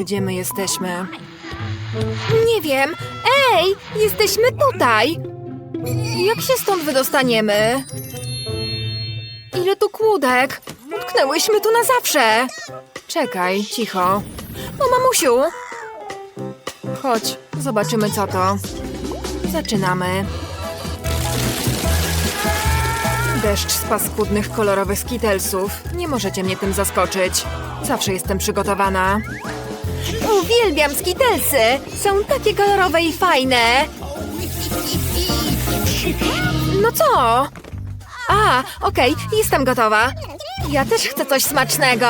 Gdzie my jesteśmy? Nie wiem. Ej, jesteśmy tutaj. Jak się stąd wydostaniemy? Ile tu kłódek? Utknęłyśmy tu na zawsze. Czekaj, cicho. O, mamusiu! Chodź, zobaczymy co to. Zaczynamy. Deszcz z paskudnych, kolorowych skitelsów. Nie możecie mnie tym zaskoczyć. Zawsze jestem przygotowana. Uwielbiam skitelsy. Są takie kolorowe i fajne. No co? A, okej, jestem gotowa. Ja też chcę coś smacznego.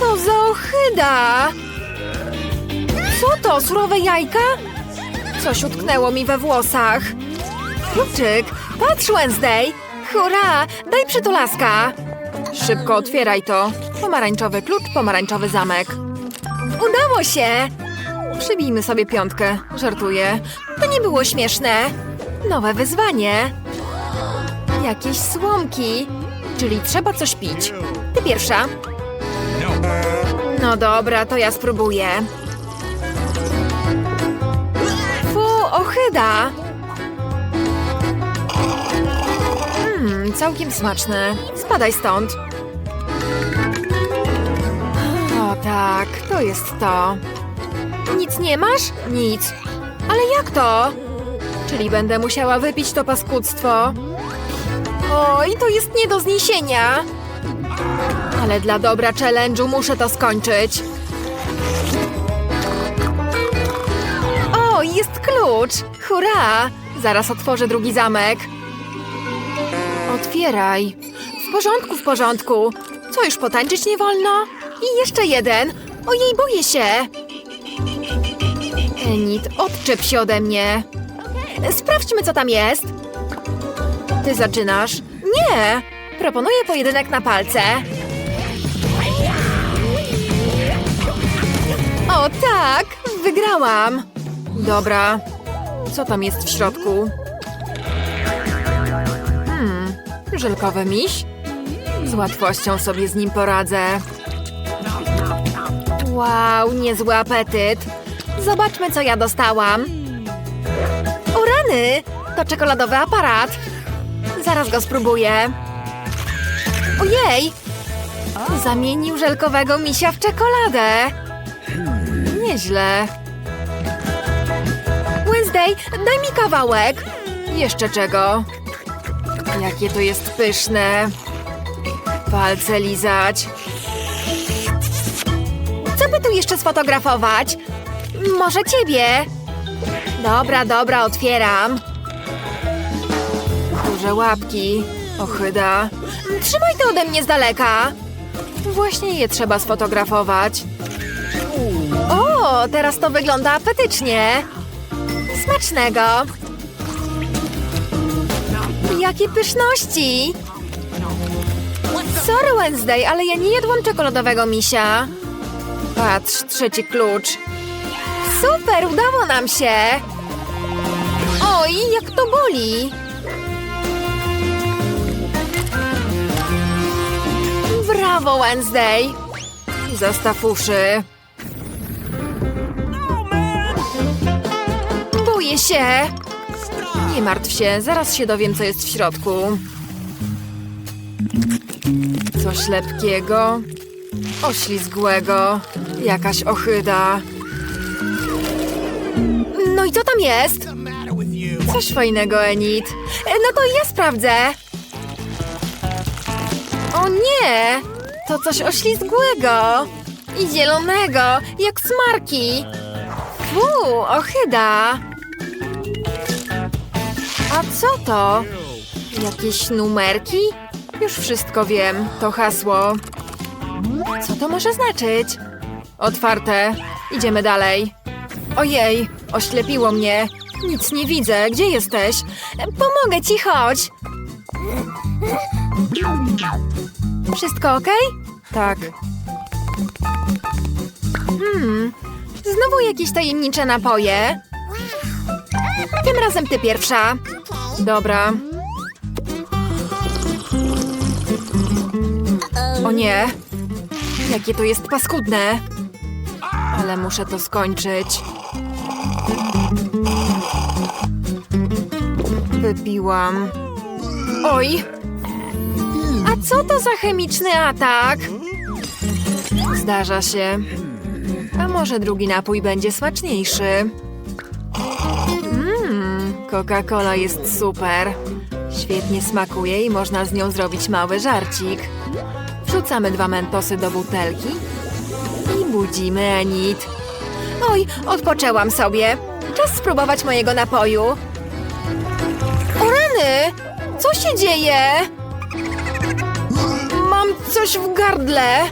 Co za ohyda! Co to, surowe jajka? Coś utknęło mi we włosach. Kluczyk, patrz Wednesday. Hurra, daj przytulaska. Szybko otwieraj to. Pomarańczowy klucz, pomarańczowy zamek. Udało się. Przybijmy sobie piątkę. Żartuję. To nie było śmieszne. Nowe wyzwanie. Jakieś słomki. Czyli trzeba coś pić. Ty pierwsza. No dobra, to ja spróbuję. Fu, ohyda. Mmm, całkiem smaczne. Spadaj stąd. Tak, to jest to. Nic nie masz? Nic. Ale jak to? Czyli będę musiała wypić to paskudztwo. Oj, to jest nie do zniesienia. Ale dla dobra challenge'u muszę to skończyć. O, jest klucz. Hurra. Zaraz otworzę drugi zamek. Otwieraj. W porządku, w porządku. Co, już potańczyć nie wolno? I jeszcze jeden. Ojej, boję się. Enid, odczep się ode mnie. Sprawdźmy, co tam jest. Ty zaczynasz. Nie. Proponuję pojedynek na palce. O tak, wygrałam. Dobra. Co tam jest w środku? Hmm, żelkowy miś? Z łatwością sobie z nim poradzę. Wow, niezły apetyt. Zobaczmy, co ja dostałam. O rany, to czekoladowy aparat. Zaraz go spróbuję. Ojej, zamienił żelkowego misia w czekoladę. Nieźle. Wednesday, daj mi kawałek. Jeszcze czego? Jakie to jest pyszne. Palce lizać. Jeszcze sfotografować? Może ciebie? Dobra, dobra, otwieram. Duże łapki. Ochyda. Trzymaj to ode mnie z daleka. Właśnie je trzeba sfotografować. O, teraz to wygląda apetycznie. Smacznego. Jakie pyszności. Sorry Wednesday, ale ja nie jadłam czekoladowego misia. Patrz, trzeci klucz. Super, udało nam się. Oj, jak to boli. Brawo, Wednesday. Zastaw uszy. Boję się. Nie martw się, zaraz się dowiem, co jest w środku. Coś lepkiego, oślizgłego, jakaś ochyda. No i co tam jest? Coś fajnego, Enid. E, No to ja sprawdzę. O nie! To coś oślizgłego. I zielonego, jak smarki. Fu, ohyda. A co to? Jakieś numerki? Już wszystko wiem, to hasło. Co to może znaczyć? Otwarte. Idziemy dalej. Ojej, oślepiło mnie. Nic nie widzę. Gdzie jesteś? Pomogę ci, chodź. Wszystko ok? Tak. Hmm, znowu jakieś tajemnicze napoje. Tym razem ty pierwsza. Dobra. O nie. Jakie to jest paskudne. Ale muszę to skończyć. Wypiłam. Oj! A co to za chemiczny atak? Zdarza się. A może drugi napój będzie smaczniejszy? Mmm, Coca-Cola jest super. Świetnie smakuje i można z nią zrobić mały żarcik. Wrzucamy dwa mentosy do butelki i budzimy Enid. Oj, odpoczęłam sobie. Czas spróbować mojego napoju. O rany! Co się dzieje? Mam coś w gardle.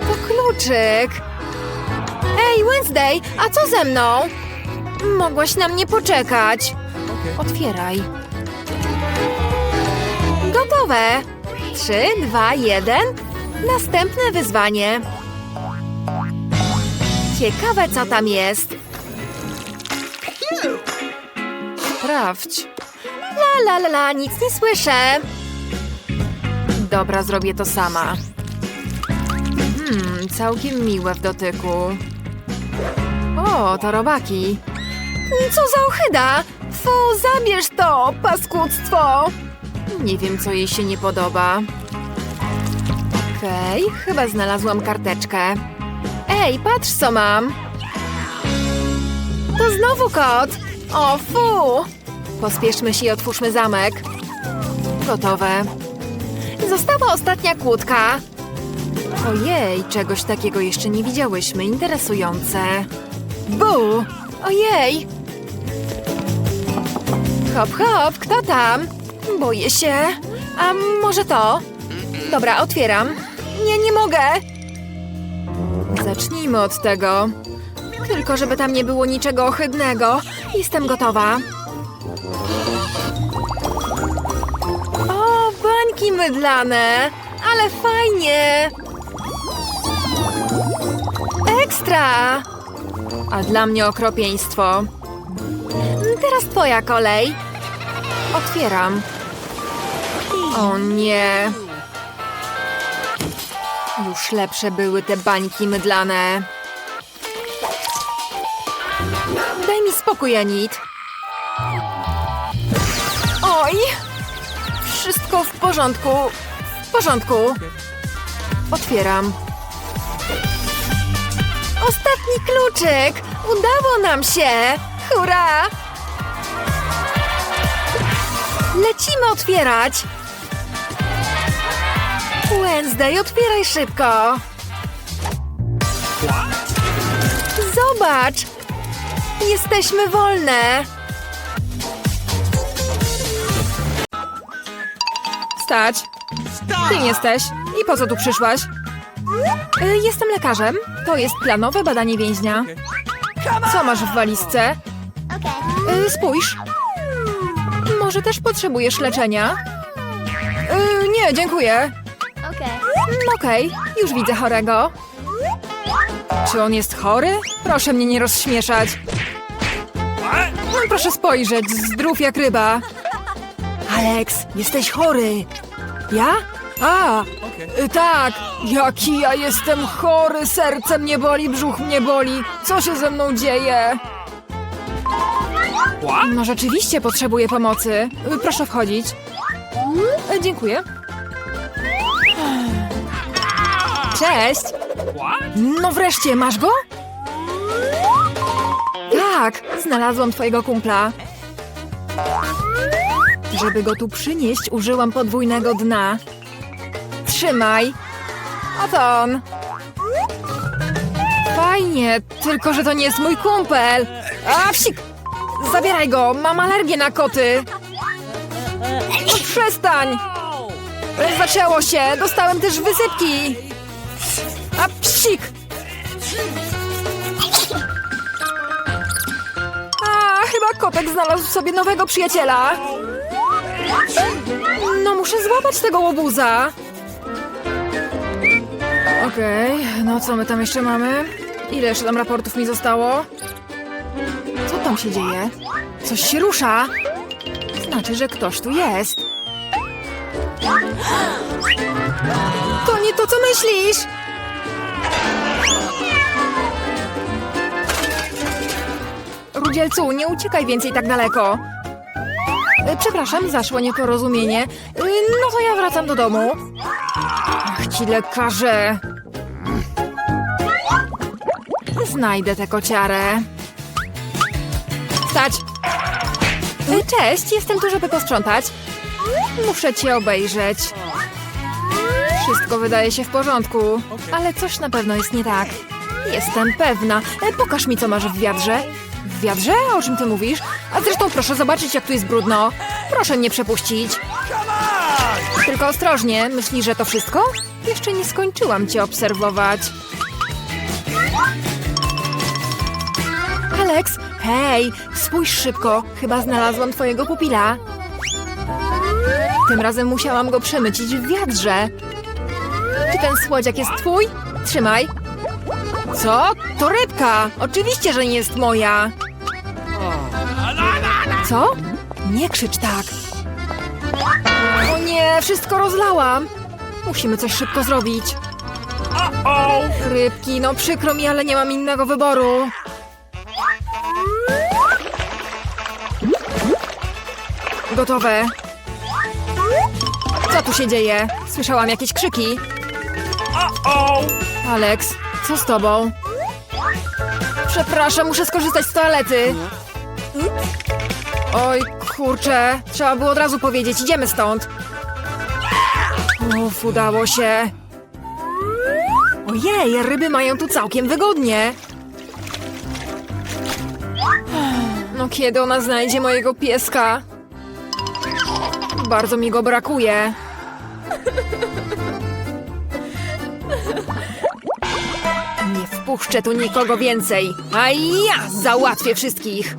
To kluczyk. Ej, Wednesday, a co ze mną? Mogłaś na mnie poczekać. Otwieraj. Gotowe. Trzy, dwa, jeden. Następne wyzwanie. Ciekawe, co tam jest. Sprawdź. La, la, la, la, nic nie słyszę. Dobra, zrobię to sama. Hmm, całkiem miłe w dotyku. O, to robaki. Co za ochyda! Fu, zabierz to, paskudztwo! Nie wiem, co jej się nie podoba. Okej, chyba znalazłam karteczkę. Ej, patrz, co mam! To znowu kot! O, fu! Pospieszmy się i otwórzmy zamek. Gotowe. Została ostatnia kłódka. Ojej, czegoś takiego jeszcze nie widziałyśmy. Interesujące. Bu! Ojej! Hop, hop, kto tam? Boję się. A może to? Dobra, otwieram. Nie, nie mogę. Zacznijmy od tego. Tylko, żeby tam nie było niczego ohydnego. Jestem gotowa. O, bańki mydlane. Ale fajnie. Ekstra! A dla mnie okropieństwo. Teraz twoja kolej. Otwieram. O nie. Już lepsze były te bańki mydlane. Daj mi spokój, Anit. Oj! Wszystko w porządku. W porządku. Otwieram. Ostatni kluczyk! Udało nam się! Hurra! Lecimy otwierać! Wednesday, otwieraj szybko! Zobacz! Jesteśmy wolne! Stać! Kim jesteś? I po co tu przyszłaś? Y, Jestem lekarzem. To jest planowe badanie więźnia. Co masz w walizce? Y, Spójrz. Może też potrzebujesz leczenia? Y, Nie, dziękuję. Mm, Okej, już widzę chorego. Czy on jest chory? Proszę mnie nie rozśmieszać. No, proszę spojrzeć, zdrów jak ryba. Alex, jesteś chory. Ja? A, tak. Jaki ja jestem chory, serce mnie boli, brzuch mnie boli. Co się ze mną dzieje? No rzeczywiście potrzebuję pomocy. Proszę wchodzić. Y, Dziękuję. Cześć! No wreszcie, masz go? Tak, znalazłam twojego kumpla. Żeby go tu przynieść, użyłam podwójnego dna. Trzymaj. Oto on. Fajnie, tylko że to nie jest mój kumpel. A, psik! Zabieraj go, mam alergię na koty. No przestań! Zaczęło się, dostałem też wysypki. Psik! A, chyba kotek znalazł sobie nowego przyjaciela. No, muszę złapać tego łobuza. Okej, no co my tam jeszcze mamy? Ile jeszcze tam raportów mi zostało? Co tam się dzieje? Coś się rusza. Znaczy, że ktoś tu jest. To nie to, co myślisz! Spółdzielcu, nie uciekaj więcej tak daleko. E, Przepraszam, zaszło nieporozumienie. E, No to ja wracam do domu. Ach, ci lekarze. Znajdę tę kociarę. Stać! E, Cześć, jestem tu, żeby posprzątać. Muszę cię obejrzeć. Wszystko wydaje się w porządku, ale coś na pewno jest nie tak. Jestem pewna. Pokaż mi, co masz w wiadrze. W wiadrze? O czym ty mówisz? A zresztą proszę zobaczyć, jak tu jest brudno. Proszę mnie przepuścić. Tylko ostrożnie. Myślisz, że to wszystko? Jeszcze nie skończyłam cię obserwować. Alex, hej, spójrz szybko. Chyba znalazłam twojego pupila. Tym razem musiałam go przemycić w wiadrze. Czy ten słodziak jest twój? Trzymaj. Co? To rybka! Oczywiście, że nie jest moja. Co? Nie krzycz tak. O nie, wszystko rozlałam. Musimy coś szybko zrobić. Rybki, no przykro mi, ale nie mam innego wyboru. Gotowe. Co tu się dzieje? Słyszałam jakieś krzyki. Alex, co z tobą? Przepraszam, muszę skorzystać z toalety. Oj, kurczę, trzeba było od razu powiedzieć, idziemy stąd. Uf, udało się. Ojej, ryby mają tu całkiem wygodnie. No kiedy ona znajdzie mojego pieska? Bardzo mi go brakuje. Wpuszczę tu nikogo więcej, a ja załatwię wszystkich.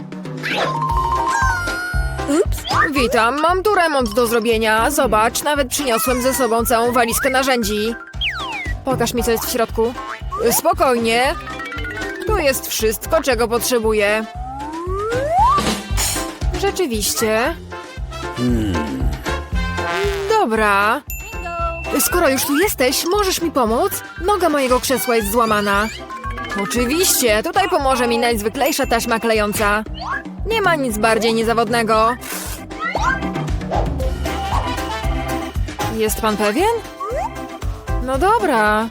Ups. Witam, mam tu remont do zrobienia. Zobacz, nawet przyniosłem ze sobą całą walizkę narzędzi. Pokaż mi, co jest w środku. Spokojnie. Tu jest wszystko, czego potrzebuję. Rzeczywiście. Dobra. Skoro już tu jesteś, możesz mi pomóc? Noga mojego krzesła jest złamana. Oczywiście, tutaj pomoże mi najzwyklejsza taśma klejąca. Nie ma nic bardziej niezawodnego. Jest pan pewien? No dobra,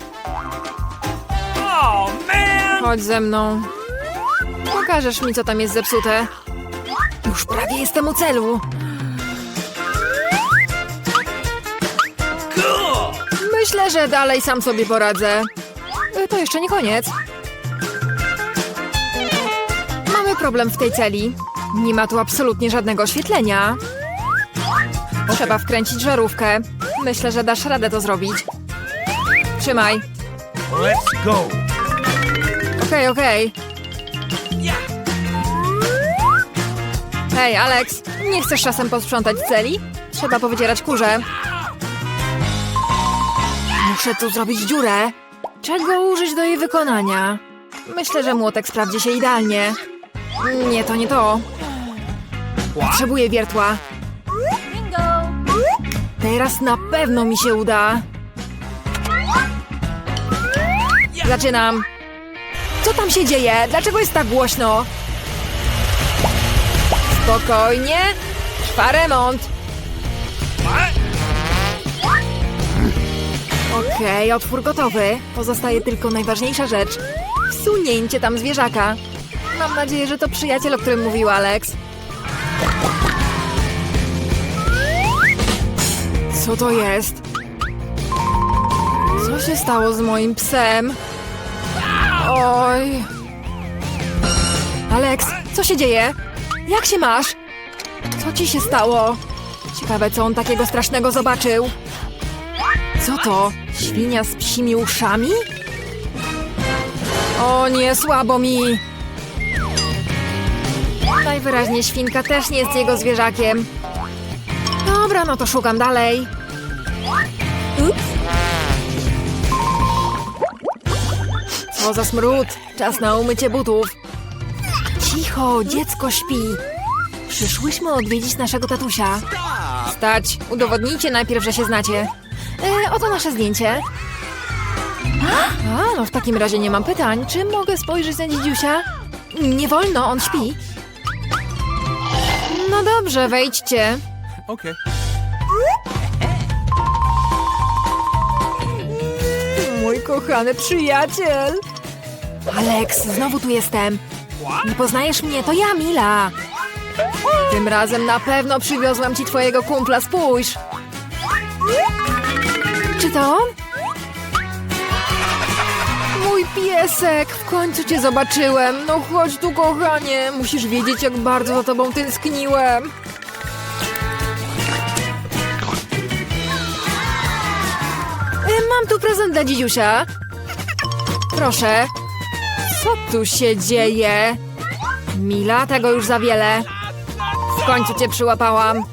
Oh chodź ze mną. Pokażesz mi, co tam jest zepsute. Już prawie jestem u celu. Myślę, że dalej sam sobie poradzę. To jeszcze nie koniec. Problem w tej celi. Nie ma tu absolutnie żadnego oświetlenia. Trzeba wkręcić żarówkę. Myślę, że dasz radę to zrobić. Trzymaj. Let's go! Okej, okej. Hej, Alex, nie chcesz czasem posprzątać celi? Trzeba powycierać kurze. Muszę tu zrobić dziurę. Czego użyć do jej wykonania? Myślę, że młotek sprawdzi się idealnie. Nie, to nie to. Potrzebuję wiertła. Teraz na pewno mi się uda. Zaczynam. Co tam się dzieje? Dlaczego jest tak głośno? Spokojnie. Trwa remont. Okej, otwór gotowy. Pozostaje tylko najważniejsza rzecz. Wsunięcie tam zwierzaka. Mam nadzieję, że to przyjaciel, o którym mówił Alex. Co to jest? Co się stało z moim psem? Oj. Alex, co się dzieje? Jak się masz? Co ci się stało? Ciekawe, co on takiego strasznego zobaczył. Co to? Świnia z psimi uszami? O nie, słabo mi. Najwyraźniej świnka też nie jest jego zwierzakiem. Dobra, no to szukam dalej. Ups. Co za smród! Czas na umycie butów. Cicho, dziecko śpi. Przyszłyśmy odwiedzić naszego tatusia. Stać, udowodnijcie najpierw, że się znacie. E, oto nasze zdjęcie. A, no w takim razie nie mam pytań. Czy mogę spojrzeć na dzidziusia? Nie wolno, on śpi. No dobrze, wejdźcie. Okay. Mój kochany przyjaciel. Alex, znowu tu jestem. Nie poznajesz mnie, to ja, Mila. Tym razem na pewno przywiozłam ci twojego kumpla, spójrz. Czy to on? Mój piesek, w końcu cię zobaczyłem. No chodź tu, kochanie. Musisz wiedzieć, jak bardzo za tobą tęskniłem. E, Mam tu prezent dla dzidziusia. Proszę. Co tu się dzieje? Mila, tego już za wiele. W końcu cię przyłapałam.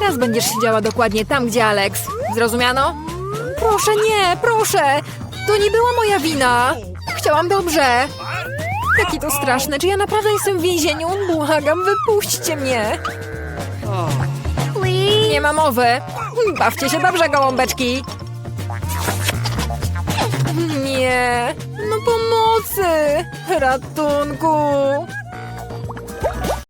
Teraz będziesz siedziała dokładnie tam, gdzie Alex. Zrozumiano? Proszę, nie, proszę! To nie była moja wina! Chciałam dobrze! Jakie to straszne, czy ja naprawdę jestem w więzieniu? Błagam, wypuśćcie mnie! Nie ma mowy! Bawcie się dobrze, gołąbeczki! Nie! No pomocy! Ratunku!